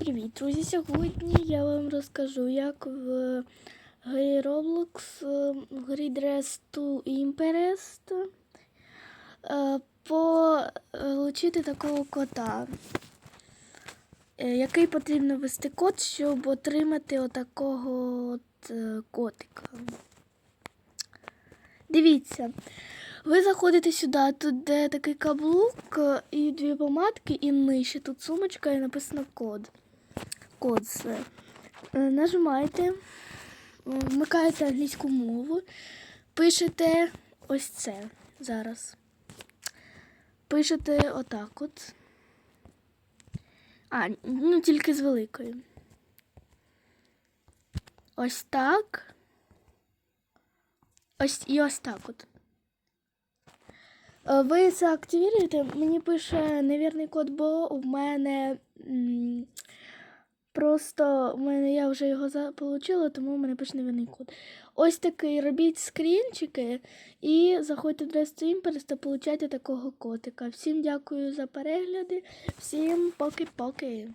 Привіт, друзі! Сьогодні я вам розкажу, як в грі Roblox, е, в грі Dress to Impress е, получити такого кота, е, який потрібно ввести код, щоб отримати отакого от котика. Дивіться, ви заходите сюди, тут де такий каблук і дві помадки, і нижче тут сумочка і написано код. Код. Е, Нажимаєте, е, вмикаєте англійську мову, пишете ось це зараз. Пишете отак от. А, ну тільки з великою. Ось так. Ось і ось так от. Е, Ви це активуєте, мені пише невірний код, бо в мене просто мене я вже його заполучила, тому в мене пише невинний код. Ось такий робіть скрінчики і заходьте Dress to та получайте такого котика. Всім дякую за перегляди, всім поки-поки.